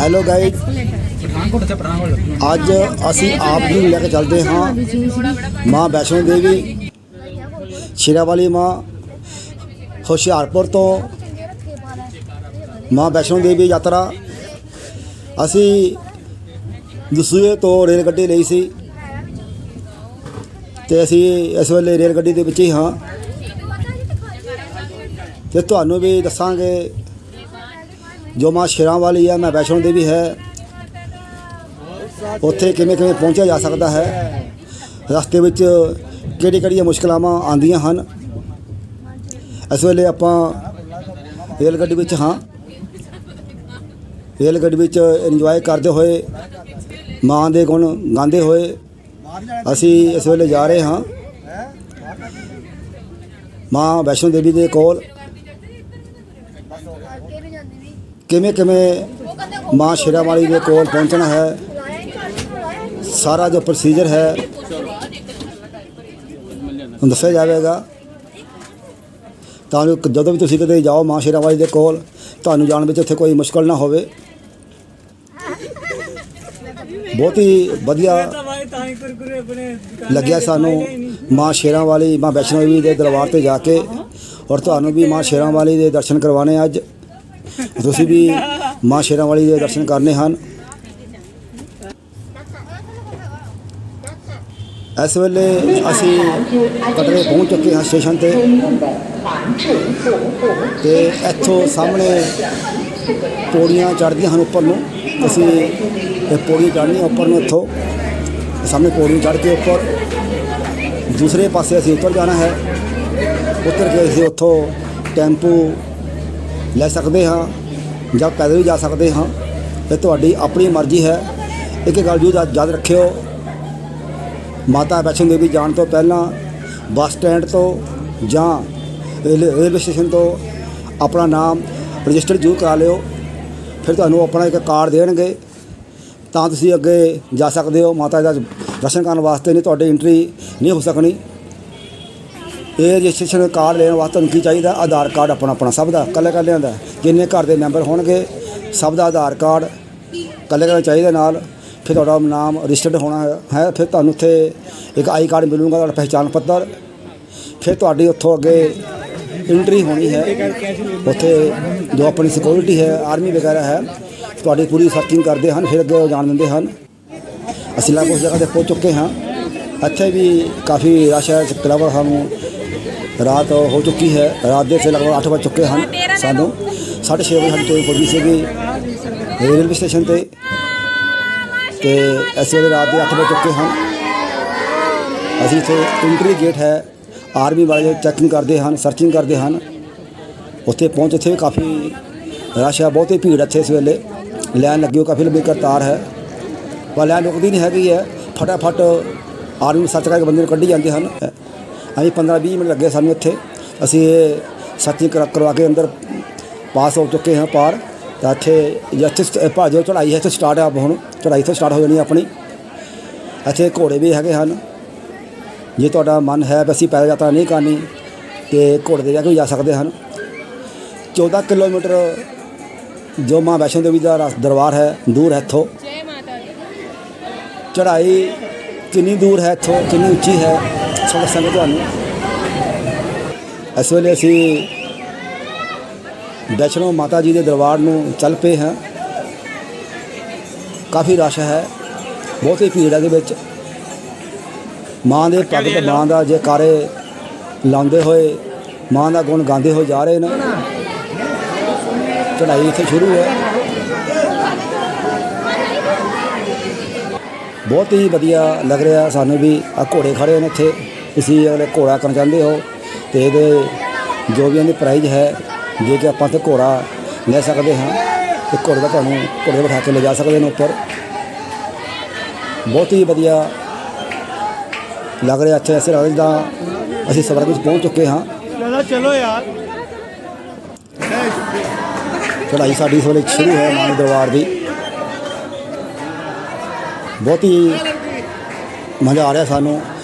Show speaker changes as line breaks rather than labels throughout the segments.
Hello guys
Pathankot ਤੇ ਪਠਾਨਕੋਟ
ਅੱਜ ਅਸੀਂ ਆਪ ਨੂੰ ਲੈ ਕੇ ਚੱਲਦੇ ਹਾਂ ਮਾਂ ਵੈਸ਼ਨੋ ਦੇਵੀ ਸ਼ੇਰਾ ਵਾਲੀ ਮਾਂ ਹੁਸ਼ਿਆਰਪੁਰ ਤੋਂ ਮਾਂ ਵੈਸ਼ਨੋ ਦੇਵੀ ਯਾਤਰਾ। ਅਸੀਂ ਦਸੂਏ ਤੋਂ ਰੇਲ ਗੱਡੀ ਲਈ ਸੀ ਤੇ ਅਸੀਂ ਇਸ ਵੇਲੇ ਰੇਲ ਗੱਡੀ ਦੇ ਵਿੱਚ ਹੀ ਹਾਂ ਤੇ ਤੁਹਾਨੂੰ ਵੀ ਦੱਸਾਂਗੇ ਜੋ ਮਾਂ ਸ਼ੇਰਾਂ ਵਾਲੀ ਹੈ ਮੈਂ ਵੈਸ਼ਨੋ ਦੇਵੀ ਹੈ। ਉੱਥੇ ਕਿਵੇਂ ਕਿਵੇਂ ਪਹੁੰਚਿਆ ਜਾ ਸਕਦਾ ਹੈ। ਰਸਤੇ ਵਿੱਚ ਕਿਹੜੀ ਕਿਹੜੀਆਂ ਮੁਸ਼ਕਲਾਵਾਂ ਆਉਂਦੀਆਂ ਹਨ। ਇਸ ਵੇਲੇ ਆਪਾਂ ਰੇਲ ਗੱਡੀ ਵਿੱਚ ਹਾਂ। ਰੇਲ ਗੱਡੀ ਵਿੱਚ ਇੰਜੋਏ ਕਰਦੇ ਹੋਏ, ਮਾਂ ਦੇ ਗੁਣ ਗਾਉਂਦੇ ਹੋਏ ਅਸੀਂ ਇਸ ਵੇਲੇ ਜਾ ਰਹੇ ਹਾਂ। ਮਾਂ ਵੈਸ਼ਨੋ ਦੇਵੀ ਦੇ ਕੋਲ ਕਿਵੇਂ ਕਿਵੇਂ ਮਾਂ ਸ਼ੇਰਾ ਵਾਲੀ ਦੇ ਕੋਲ ਪਹੁੰਚਣਾ ਹੈ? ਸਾਰਾ ਜੋ ਪ੍ਰੋਸੀਜਰ ਹੈ ਦੱਸਿਆ ਜਾਵੇਗਾ। ਤਾਂ ਜੋ ਜਦੋਂ ਵੀ ਤੁਸੀਂ ਕਿਤੇ ਜਾਓ ਮਾਂ ਸ਼ੇਰਾਵਾਲੀ ਦੇ ਕੋਲ, ਤੁਹਾਨੂੰ ਜਾਣ ਵਿੱਚ ਉੱਥੇ ਕੋਈ ਮੁਸ਼ਕਲ ਨਾ ਹੋਵੇ। ਬਹੁਤ ਹੀ ਵਧੀਆ ਲੱਗਿਆ ਸਾਨੂੰ ਮਾਂ ਸ਼ੇਰਾਂ ਵਾਲੀ ਮਾਂ ਵੈਸ਼ਨੋ ਦੇਵੀ ਦੇ ਦਰਬਾਰ ਤੇ ਜਾ ਕੇ। ਔਰ ਤੁਹਾਨੂੰ ਵੀ ਮਾਂ ਸ਼ੇਰਾਂ ਵਾਲੀ ਦੇ ਦਰਸ਼ਨ ਕਰਵਾਣੇ ਅੱਜ। ਤੁਸੀਂ ਵੀ ਮਾਂ ਸ਼ੇਰਾਂ ਵਾਲੀ ਦੇ ਦਰਸ਼ਨ ਕਰਨੇ ਹਨ। ਇਸ ਵੇਲੇ ਅਸੀਂ ਕਟਰੇ ਪਹੁੰਚ ਚੁੱਕੇ ਹਾਂ ਸਟੇਸ਼ਨ ਤੇ ਤੇ ਇੱਥੋਂ ਸਾਹਮਣੇ ਪੌੜੀਆਂ ਚੜ੍ਹਦੀਆਂ ਹਨ ਉੱਪਰ ਨੂੰ। ਅਸੀਂ ਇਹ ਪੌੜੀ ਚੜ੍ਹਨੀ ਉੱਪਰ ਨੂੰ ਇੱਥੋਂ। ਸਾਹਮਣੇ ਪੌੜੀ ਚੜ੍ਹ ਕੇ ਉੱਪਰ। ਦੂਸਰੇ ਪਾਸੇ ਅਸੀਂ ਉੱਤਰ ਜਾਣਾ ਹੈ। ਉੱਤਰ ਕੇ ਅਸੀਂ ਉੱਥੋਂ ਟੈਂਪੂ ਲੈ ਸਕਦੇ ਹਾਂ ਜਾਂ ਪੈਦਲ ਵੀ ਜਾ ਸਕਦੇ ਹਾਂ। ਇਹ ਤੁਹਾਡੀ ਆਪਣੀ ਮਰਜ਼ੀ ਹੈ। ਇੱਕ ਗੱਲ ਜੋ ਯਾਦ ਰੱਖਿਓ, ਮਾਤਾ ਵੈਸ਼ਨੋ ਦੇਵੀ ਜਾਣ ਤੋਂ ਪਹਿਲਾਂ ਬੱਸ ਸਟੈਂਡ ਤੋਂ ਜਾਂ ਰੇਲ- ਰੇਲਵੇ ਸਟੇਸ਼ਨ ਤੋਂ ਆਪਣਾ ਨਾਮ ਰਜਿਸਟਰ ਜ਼ਰੂਰ ਕਰਾ ਲਿਓ। ਫਿਰ ਤੁਹਾਨੂੰ ਆਪਣਾ ਇੱਕ ਕਾਰਡ ਦੇਣਗੇ। ਤਾਂ ਤੁਸੀਂ ਅੱਗੇ ਜਾ ਸਕਦੇ ਹੋ। ਮਾਤਾ ਦਾ ਦਰਸ਼ਨ ਕਰਨ ਵਾਸਤੇ ਨਹੀਂ, ਤੁਹਾਡੀ ਐਂਟਰੀ ਨਹੀਂ ਹੋ ਸਕਣੀ। ਇਹ ਰਜਿਸਟ੍ਰੇਸ਼ਨ ਕਾਰਡ ਲੈਣ ਵਾਸਤੇ ਤੁਹਾਨੂੰ ਕੀ ਚਾਹੀਦਾ? ਆਧਾਰ ਕਾਰਡ ਆਪਣਾ ਆਪਣਾ, ਸਭ ਦਾ ਕੱਲੇ ਕੱਲਿਆਂ ਦਾ ਜਿੰਨੇ ਘਰ ਦੇ ਮੈਂਬਰ ਹੋਣਗੇ, ਸਭ ਦਾ ਆਧਾਰ ਕਾਰਡ ਕੱਲੇ ਕੱਲੇ ਚਾਹੀਦਾ ਨਾਲ। ਫਿਰ ਤੁਹਾਡਾ ਨਾਮ ਰਜਿਸਟਰਡ ਹੋਣਾ ਹੈ, ਫਿਰ ਤੁਹਾਨੂੰ ਉੱਥੇ ਇੱਕ ਆਈ ਕਾਰਡ ਮਿਲੂਗਾ, ਤੁਹਾਡਾ ਪਹਿਚਾਣ ਪੱਤਰ। ਫਿਰ ਤੁਹਾਡੀ ਉੱਥੋਂ ਅੱਗੇ ਐਂਟਰੀ ਹੋਣੀ ਹੈ। ਉੱਥੇ ਜੋ ਆਪਣੀ ਸਿਕਿਉਰਿਟੀ ਹੈ ਆਰਮੀ ਵਗੈਰਾ ਹੈ, ਤੁਹਾਡੀ ਪੂਰੀ ਸਰਚਿੰਗ ਕਰਦੇ ਹਨ, ਫਿਰ ਅੱਗੇ ਉਹ ਜਾਣ ਦਿੰਦੇ ਹਨ। ਅਸੀਂ ਲਗਭਗ ਉਸ ਜਗ੍ਹਾ ਤੇ ਪਹੁੰਚ ਚੁੱਕੇ ਹਾਂ। ਇੱਥੇ ਵੀ ਕਾਫੀ ਰਸ਼ ਹੈ ਕਲਵਰ ਸਾਨੂੰ ਰਾਤ ਹੋ ਚੁੱਕੀ ਹੈ। ਰਾਤ ਦੇ ਸੇ ਲਗਭਗ 8 ਵਜ ਚੁੱਕੇ ਹਨ ਸਾਨੂੰ। 6:30 ਵਜੇ ਸਾਡੀ ਟ੍ਰੇਨ ਪਹੁੰਚੀ ਸੀਗੀ ਰੇਲਵੇ ਸਟੇਸ਼ਨ ਤੇ। ਤੇ ਅਸੀਂ ਵੇਲੇ ਰਾਤ ਦੇ 8 ਵਜ ਚੁੱਕੇ ਹਨ। ਅਸੀਂ ਇੱਥੇ ਇੰਟਰੀ ਗੇਟ ਹੈ। ਆਰਮੀ ਵਾਲੇ ਚੈਕਿੰਗ ਕਰਦੇ ਹਨ ਸਰਚਿੰਗ ਕਰਦੇ ਹਨ। ਉੱਥੇ ਪਹੁੰਚ ਇੱਥੇ ਵੀ ਕਾਫੀ ਰਸ਼ ਹੈ, ਬਹੁਤੀ ਭੀੜ ਇੱਥੇ ਇਸ ਵੇਲੇ। ਲਾਈਨ ਲੱਗੀ ਹੋ ਕਾਫੀ ਲੰਬੀ ਕਤਾਰ ਹੈ। ਪਰ ਲਾਈਨ ਰੁਕਦੀ ਨਹੀਂ ਹੈਗੀ ਹੈ। ਫਟਾਫਟ ਆਰਮੀ ਸੱਚ ਕਰਕੇ ਬੰਦੇ ਨੂੰ ਕੱਢੀ ਜਾਂਦੇ ਹਨ। ਅਸੀਂ 15 20 ਮਿੰਟ ਲੱਗੇ ਸਾਨੂੰ ਇੱਥੇ। ਅਸੀਂ ਇਹ ਸਰਚਿੰਗ ਕਰਾ ਕਰਵਾ ਕੇ ਅੰਦਰ ਪਾਸ ਹੋ ਚੁੱਕੇ ਹਾਂ ਪਾਰ। ਤਾਂ ਇੱਥੇ ਜਿੱਥੇ ਭਾਜੋ ਚੜਾਈ ਹੈ ਇੱਥੇ ਸਟਾਰਟ ਆ ਹੁਣ। ਚੜਾਈ ਤੋਂ ਸਟਾਰਟ ਹੋ ਜਾਣੀ ਹੈ ਆਪਣੀ। ਇੱਥੇ ਘੋੜੇ ਵੀ ਹੈਗੇ ਹਨ। ਜੇ ਤੁਹਾਡਾ ਮਨ ਹੈ ਵੀ ਅਸੀਂ ਪੈਦਲ ਯਾਤਰਾ ਨਹੀਂ ਕਰਨੀ ਤੇ ਘੋੜੇ ਦੇ ਜਾ ਕੇ ਵੀ ਜਾ ਸਕਦੇ ਹਨ। 14 ਕਿਲੋਮੀਟਰ ਜੋ ਮਾਂ ਵੈਸ਼ਨੋ ਦੇਵੀ ਦਾ ਰਸ- ਦਰਬਾਰ ਹੈ ਦੂਰ ਹੈ ਇੱਥੋਂ।
ਜੈ ਮਾਤਾ ਦੀ।
ਚੜ੍ਹਾਈ ਕਿੰਨੀ ਦੂਰ ਹੈ ਇੱਥੋਂ ਕਿੰਨੀ ਉੱਚੀ ਹੈ। ਸਭ ਦੱਸਾਂਗੇ ਤੁਹਾਨੂੰ। ਇਸ ਵੇਲੇ ਅਸੀਂ ਵੈਸ਼ਨੋ ਮਾਤਾ ਜੀ ਦੇ ਦਰਬਾਰ ਨੂੰ ਚੱਲ ਪਏ ਹਾਂ। ਕਾਫੀ ਰਸ਼ ਹੈ, ਬਹੁਤੀ ਭੀੜ ਹੈ ਦੇ ਵਿੱਚ। ਮਾਂ ਦੇ ਭਗਤ ਮਾਂ ਦਾ ਜੈਕਾਰੇ ਲਾਉਂਦੇ ਹੋਏ, ਮਾਂ ਦਾ ਗੁਣ ਗਾਉਂਦੇ ਹੋਏ ਜਾ ਰਹੇ ਨੇ। ਚੜ੍ਹਾਈ ਇੱਥੇ ਸ਼ੁਰੂ ਹੈ। ਬਹੁਤ ਹੀ ਵਧੀਆ ਲੱਗ ਰਿਹਾ ਸਾਨੂੰ ਵੀ ਆ ਘੋੜੇ ਖੜੇ ਨੇ ਇੱਥੇ। ਤੁਸੀਂ ਅਗਲੇ ਘੋੜਾ ਕਰਨ ਚਾਹੁੰਦੇ ਹੋ ਤੇ ਇਹਦੇ ਜੋ ਵੀ ਇਹਦੀ ਪ੍ਰਾਈਜ਼ ਹੈ ਜੇ ਕਿ ਆਪਾਂ ਤੇ ਘੋੜਾ ਲੈ ਸਕਦੇ ਹਾਂ ਤੇ ਘੋੜੇ ਦਾ ਤੁਹਾਨੂੰ ਘੋੜੇ ਬਿਠਾ ਕੇ ਲੈ ਜਾ ਸਕਦੇ ਨੇ ਉੱਪਰ। ਬਹੁਤ ਹੀ ਵਧੀਆ ਲੱਗ ਰਿਹਾ ਇੱਥੇ। ਐਸੇ ਲੱਗਦਾ ਜਿੱਦਾਂ ਅਸੀਂ ਸਵਰਗ ਵਿੱਚ ਪਹੁੰਚ ਚੁੱਕੇ ਹਾਂ।
ਚਲੋ ਚਲੋ ਯਾਰ।
ਚੜ੍ਹਾਈ ਸਾਡੀ ਇਸ ਵੇਲੇ ਸ਼ੁਰੂ ਹੈ ਮਾਂ ਦੇ ਦਰਬਾਰ ਦੀ। ਬਹੁਤ ਹੀ ਮਜ਼ਾ ਆ ਰਿਹਾ ਸਾਨੂੰ।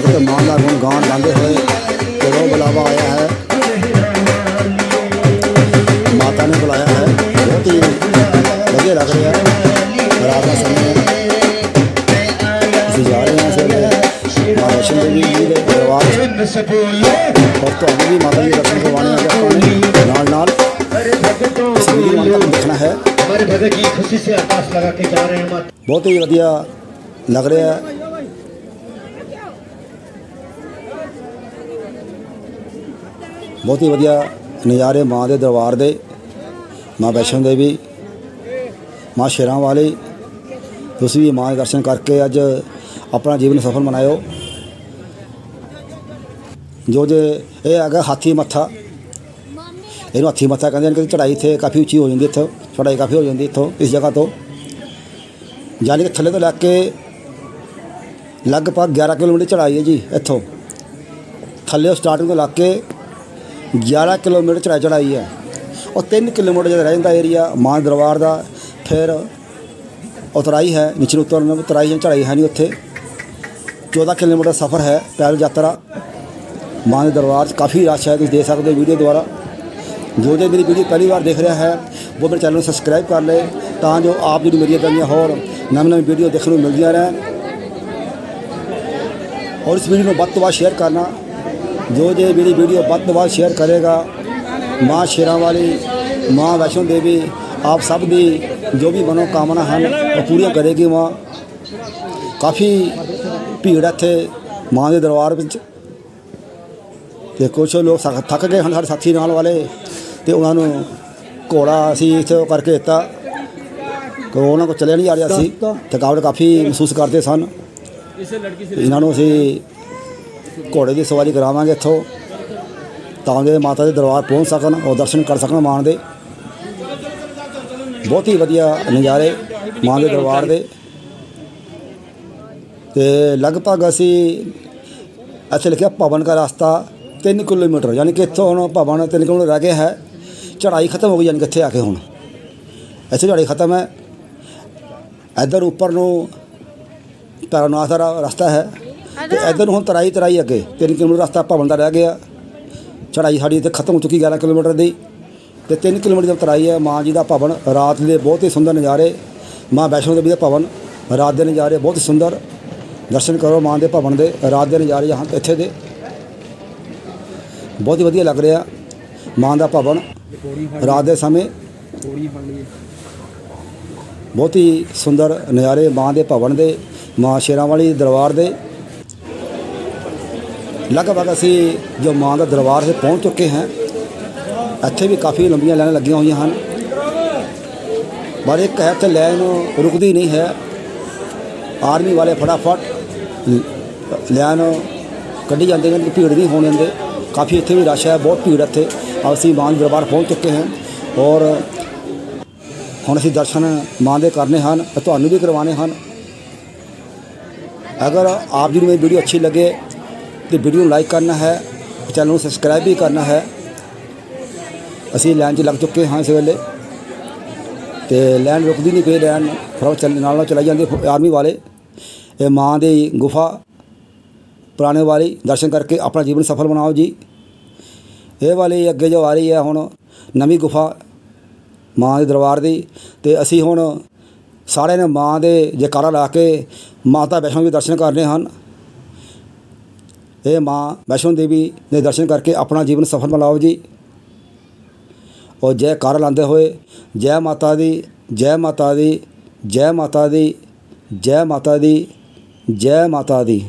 भगत मान का गुण गान गाते हुए जो बुलावा आया है। माता ने बुलाया है। बहुत ही वजह लग रहा है। रात का समय अभी जा रहे हैं सर माँ वैष्णो देवी जी के परिवार। और तो अभी भी माता जी दर्शन करवाने आ
जाते हैं। नाल बहुत ही वधिया लग रहा है।
ਬਹੁਤ ਹੀ ਵਧੀਆ ਨਜ਼ਾਰੇ ਮਾਂ ਦੇ ਦਰਬਾਰ ਦੇ, ਮਾਂ ਵੈਸ਼ਨੋ ਦੇਵੀ, ਮਾਂ ਸ਼ੇਰਾਂ ਵਾਲੀ। ਤੁਸੀਂ ਵੀ ਮਾਂ ਦੇ ਦਰਸ਼ਨ ਕਰਕੇ ਅੱਜ ਆਪਣਾ ਜੀਵਨ ਸਫਲ ਬਣਾਇਓ ਜੋ ਜੇ ਇਹ ਹੈਗਾ ਹਾਥੀ ਮੱਥਾ, ਇਹਨੂੰ ਹਾਥੀ ਮੱਥਾ ਕਹਿੰਦੇ ਨੇ ਕਿ ਚੜਾਈ ਇੱਥੇ ਕਾਫੀ ਉੱਚੀ ਹੋ ਜਾਂਦੀ ਇੱਥੋਂ ਚੜਾਈ ਕਾਫੀ ਹੋ ਜਾਂਦੀ ਇੱਥੋਂ, ਇਸ ਜਗ੍ਹਾ ਤੋਂ। ਯਾਨੀ ਕਿ ਥੱਲੇ ਤੋਂ ਲੱਗ ਕੇ ਲਗਭਗ 11 ਕਿਲੋਮੀਟਰ ਚੜਾਈ ਹੈ ਜੀ ਇੱਥੋਂ। ਥੱਲੇ ਸਟਾਰਟਿੰਗ ਤੋਂ ਲੱਗ ਕੇ 11 ਕਿਲੋਮੀਟਰ ਚੜਾਈ ਚੜਾਈ ਹੈ। ਉਹ 3 ਕਿਲੋਮੀਟਰ ਜਿਹੜਾ ਰਹਿ ਜਾਂਦਾ ਏਰੀਆ ਮਾਨ ਦਰਬਾਰ ਦਾ, ਫਿਰ ਉਤਰਾਈ ਹੈ, ਨੀਚੇ ਨੂੰ ਉਤਰਨ ਨੂੰ ਉਤਰਾਈ ਹੈ ਚੜਾਈ ਹੈ ਨਹੀਂ ਉੱਥੇ। 14 ਕਿਲੋਮੀਟਰ ਸਫ਼ਰ ਹੈ, ਪੈਦਲ ਯਾਤਰਾ। ਮਾਨ ਦੇ ਦਰਬਾਰ 'ਚ ਕਾਫੀ ਰਸ਼ ਹੈ, ਤੁਸੀਂ ਦੇਖ ਸਕਦੇ ਹੋ ਵੀਡੀਓ ਦੁਆਰਾ। ਜੋ ਜੇ ਮੇਰੀ ਵੀਡੀਓ ਪਹਿਲੀ ਵਾਰ ਦੇਖ ਰਿਹਾ ਹੈ, ਉਹ ਮੇਰੇ ਚੈਨਲ ਨੂੰ ਸਬਸਕ੍ਰਾਈਬ ਕਰ ਲੈ ਤਾਂ ਜੋ ਆਪ ਜੀ ਨੂੰ ਮੇਰੀਆਂ ਦੰਦੀਆਂ ਹੋਰ ਨਵੀਂ ਨਵੀਂ ਵੀਡੀਓ ਦੇਖਣ ਨੂੰ ਮਿਲਦੀਆਂ ਰਹਿਣ। ਔਰ ਇਸ ਵੀਡੀਓ ਨੂੰ ਵੱਧ ਤੋਂ ਵੱਧ ਸ਼ੇਅਰ ਕਰਨਾ। ਜੋ ਜੇ ਮੇਰੀ ਵੀਡੀਓ ਵੱਧ ਤੋਂ ਵੱਧ ਸ਼ੇਅਰ ਕਰੇਗਾ ਮਾਂ ਸ਼ੇਰਾਂ ਵਾਲੀ ਮਾਂ ਵੈਸ਼ਨੋ ਦੇਵੀ ਆਪ ਸਭ ਦੀ ਜੋ ਵੀ ਮਨੋ ਕਾਮਨਾ ਹਨ ਉਹ ਪੂਰੀਆਂ ਕਰੇਗੀ ਮਾਂ। ਕਾਫੀ ਭੀੜ ਹੈ ਇੱਥੇ ਮਾਂ ਦੇ ਦਰਬਾਰ ਵਿੱਚ। ਤੇ ਕੁਛ ਲੋਕ ਥੱਕ- ਥੱਕ ਗਏ ਹਨ ਸਾਡੇ ਸਾਥੀ ਨਾਲ ਵਾਲੇ ਤੇ ਉਹਨਾਂ ਨੂੰ ਘੋੜਾ ਅਸੀਂ ਇੱਥੇ ਕਰਕੇ ਦਿੱਤਾ। ਕਿ ਉਹਨਾਂ ਕੋਲ ਚੱਲਿਆ ਨਹੀਂ ਜਾ ਰਿਹਾ ਸੀ ਥਕਾਵਟ ਕਾਫੀ ਮਹਿਸੂਸ ਕਰਦੇ ਸਨ। ਇਹਨਾਂ ਨੂੰ ਅਸੀਂ ਘੋੜੇ ਦੀ ਸਵਾਰੀ ਕਰਾਵਾਂਗੇ ਇੱਥੋਂ, ਤਾਂ ਜੋ ਮਾਤਾ ਦੇ ਦਰਬਾਰ ਪਹੁੰਚ ਸਕਣ ਔਰ ਦਰਸ਼ਨ ਕਰ ਸਕਣ ਮਾਨ ਦੇ। ਬਹੁਤ ਹੀ ਵਧੀਆ ਨਜ਼ਾਰੇ ਮਾਂ ਦੇ ਦਰਬਾਰ ਦੇ। ਤੇ ਲਗਭਗ ਅਸੀਂ ਇੱਥੇ ਲਿਖਿਆ ਭਵਨ ਦਾ ਰਸਤਾ 3 ਕਿਲੋਮੀਟਰ, ਯਾਨੀ ਕਿ ਇੱਥੋਂ ਹੁਣ ਭਵਨ 3 ਕਿਲੋਮੀਟਰ ਰਹਿ ਗਿਆ ਹੈ। ਚੜ੍ਹਾਈ ਖਤਮ ਹੋ ਗਈ, ਯਾਨੀ ਕਿ ਇੱਥੇ ਆ ਕੇ ਹੁਣ। ਇੱਥੇ ਚੜ੍ਹਾਈ ਖਤਮ ਹੈ। ਇੱਧਰ ਉੱਪਰ ਨੂੰ ਤਾਰਨਾਥ ਦਾ ਰਸਤਾ ਹੈ। ਤੇ ਇੱਧਰ ਨੂੰ ਹੁਣ ਤਰਾਈ ਤਰਾਈ ਅੱਗੇ 3 ਕਿਲੋਮੀਟਰ ਰਸਤਾ ਭਵਨ ਦਾ ਰਹਿ ਗਿਆ। ਚੜ੍ਹਾਈ ਸਾਡੀ ਇੱਥੇ ਖਤਮ ਹੋ ਚੁੱਕੀ 11 ਕਿਲੋਮੀਟਰ ਦੀ। ਤੇ 3 ਕਿਲੋਮੀਟਰ ਦੀ ਤਰਾਈ ਹੈ ਮਾਂ ਜੀ ਦਾ ਭਵਨ ਰਾਤ ਦੇ ਬਹੁਤ ਹੀ ਸੁੰਦਰ ਨਜ਼ਾਰੇ। ਮਾਂ ਵੈਸ਼ਨੋ ਦੇਵੀ ਦਾ ਭਵਨ ਰਾਤ ਦੇ ਨਜ਼ਾਰੇ ਬਹੁਤ ਹੀ ਸੁੰਦਰ। ਦਰਸ਼ਨ ਕਰੋ ਮਾਂ ਦੇ ਭਵਨ ਦੇ ਰਾਤ ਦੇ ਨਜ਼ਾਰੇ ਯਹਾਂ ਇੱਥੇ ਦੇ। ਬਹੁਤ ਹੀ ਵਧੀਆ ਲੱਗ ਰਿਹਾ ਮਾਂ ਦਾ ਭਵਨ ਰਾਤ ਦੇ ਸਮੇਂ। ਬਹੁਤ ਹੀ ਸੁੰਦਰ ਨਜ਼ਾਰੇ ਮਾਂ ਦੇ ਭਵਨ ਦੇ ਮਾਂ ਸ਼ੇਰਾਂ ਵਾਲੀ ਦਰਬਾਰ ਦੇ। ਲਗਭਗ ਅਸੀਂ ਜੋ ਮਾਂ ਦਾ ਦਰਬਾਰ ਸੇ ਪਹੁੰਚ ਚੁੱਕੇ ਹਾਂ। ਇੱਥੇ ਵੀ ਕਾਫੀ ਲੰਬੀਆਂ ਲਾਈਨਾਂ ਲੱਗੀਆਂ ਹੋਈਆਂ ਹਨ। ਪਰ ਇੱਕ ਹੈ ਤੇ ਲਾਈਨ ਰੁਕਦੀ ਨਹੀਂ ਹੈ। ਆਰਮੀ ਵਾਲੇ ਫਟਾਫਟ ਲਾਈਨ ਕੱਢੀ ਜਾਂਦੇ ਨੇ, ਕਿ ਭੀੜ ਨਹੀਂ ਹੋਣ ਦਿੰਦੇ। ਕਾਫੀ ਇੱਥੇ ਵੀ ਰਸ਼ ਹੈ, ਬਹੁਤ ਭੀੜ ਇੱਥੇ। ਅਸੀਂ ਮਾਂ ਦੇ ਦਰਬਾਰ ਪਹੁੰਚ ਚੁੱਕੇ ਹਾਂ। ਔਰ ਹੁਣ ਅਸੀਂ ਦਰਸ਼ਨ ਮਾਂ ਦੇ ਕਰਨੇ ਹਨ ਤੇ ਤੁਹਾਨੂੰ ਵੀ ਕਰਵਾਉਣੇ ਹਨ। ਅਗਰ ਆਪ ਜੀ ਨੂੰ ਮੇਰੀ ਵੀਡੀਓ ਅੱਛੀ ਲੱਗੇ ਤੇ ਵੀਡੀਓ ਨੂੰ ਲਾਈਕ ਕਰਨਾ ਹੈ ਚੈਨਲ ਨੂੰ ਸਬਸਕ੍ਰਾਈਬ ਵੀ ਕਰਨਾ ਹੈ। ਅਸੀਂ ਲੈਣ 'ਚ ਲੱਗ ਚੁੱਕੇ ਹਾਂ ਇਸ ਵੇਲੇ। ਤੇ ਲੈਣ ਰੁਕਦੀ ਨਹੀਂ ਪਈ, ਲੈਣ ਫਿਰ ਚੱਲ, ਨਾਲ ਨਾਲ ਚਲਾਈ ਜਾਂਦੀ ਆਰਮੀ ਵਾਲੇ। ਇਹ ਮਾਂ ਦੀ ਗੁਫਾ, ਪੁਰਾਣੇ ਵਾਲੀ, ਦਰਸ਼ਨ ਕਰਕੇ ਆਪਣਾ ਜੀਵਨ ਸਫਲ ਬਣਾਓ ਜੀ। ਇਹ ਵਾਲੀ ਅੱਗੇ ਜੋ ਆ ਰਹੀ ਹੈ ਹੁਣ ਨਵੀਂ ਗੁਫਾ ਮਾਂ ਦੇ ਦਰਬਾਰ ਦੀ। ਤੇ ਅਸੀਂ ਹੁਣ ਸਾਰਿਆਂ ਨੇ ਮਾਂ ਦੇ ਜੈਕਾਰਾ ਲਾ ਕੇ ਮਾਤਾ ਵੈਸ਼ਨੋ ਦੇ ਦਰਸ਼ਨ ਕਰਨੇ ਹਨ। ਇਹ ਮਾਂ ਵੈਸ਼ਨੋ ਦੇਵੀ ਦੇ ਦਰਸ਼ਨ ਕਰਕੇ ਆਪਣਾ ਜੀਵਨ ਸਫਲ ਬਣਾਓ ਜੀ। ਔਰ ਜੈਕਾਰਾ ਲਾਉਂਦੇ ਹੋਏ, ਜੈ ਮਾਤਾ ਦੀ, ਜੈ ਮਾਤਾ ਦੀ, ਜੈ ਮਾਤਾ ਦੀ, ਜੈ ਮਾਤਾ ਦੀ, ਜੈ ਮਾਤਾ ਦੀ।